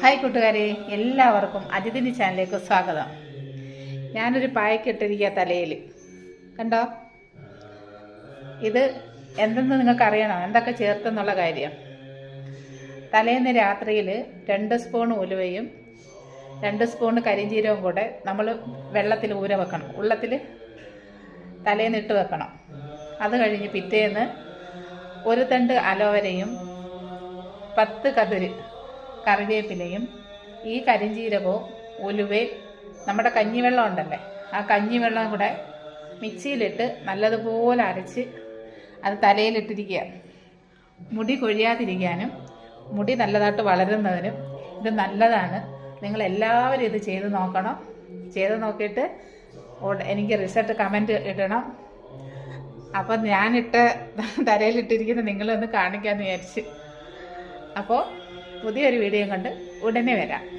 Hi കൂട്ടുകാരെ എല്ലാവർക്കും അതിഥിനി ചാനലിലേക്ക് സ്വാഗതം. ഞാനൊരു പായക്കിട്ടിരിക്കുക തലയിൽ കണ്ടോ? ഇത് എന്തെന്ന് നിങ്ങൾക്ക് അറിയണം എന്തൊക്കെ ചേർത്തെന്നുള്ള കാര്യം. തലേന്ന് രാത്രിയിൽ രണ്ട് സ്പൂൺ ഉലുവയും രണ്ട് സ്പൂൺ കരിഞ്ചീരവും കൂടെ നമ്മൾ വെള്ളത്തിൽ ഊര വെക്കണം. ഉള്ളത്തിൽ തലേന്ന് ഇട്ട് വെക്കണം. അത് കഴിഞ്ഞ് പിറ്റേന്ന് ഒരു തണ്ട് അലോവരയും പത്ത് കതിര് കറിവേപ്പിലയും ഈ കരിഞ്ചീരകവും ഉലുവയും നമ്മുടെ കഞ്ഞിവെള്ളം ഉണ്ടല്ലേ? ആ കഞ്ഞിവെള്ളം കൂടെ മിക്സിയിലിട്ട് നല്ലതുപോലെ അരച്ച് അത് തലയിലിട്ടിരിക്കുക മുടി കൊഴിയാതിരിക്കാനും മുടി നല്ലതായിട്ട് വളരുന്നതിനും ഇത് നല്ലതാണ്. നിങ്ങൾ എല്ലാവരും ഇത് ചെയ്ത് നോക്കണം. ചെയ്ത് നോക്കിയിട്ട് എനിക്ക് റിസൾട്ട് കമന്റ് ഇടണം. അപ്പം ഞാനിട്ട് തലയിലിട്ടിരിക്കുന്ന നിങ്ങളൊന്ന് കാണിക്കാമെന്ന് വിചാരിച്ച്. അപ്പോൾ പുതിയൊരു വീഡിയോ കണ്ട് ഉടനെ വരാം.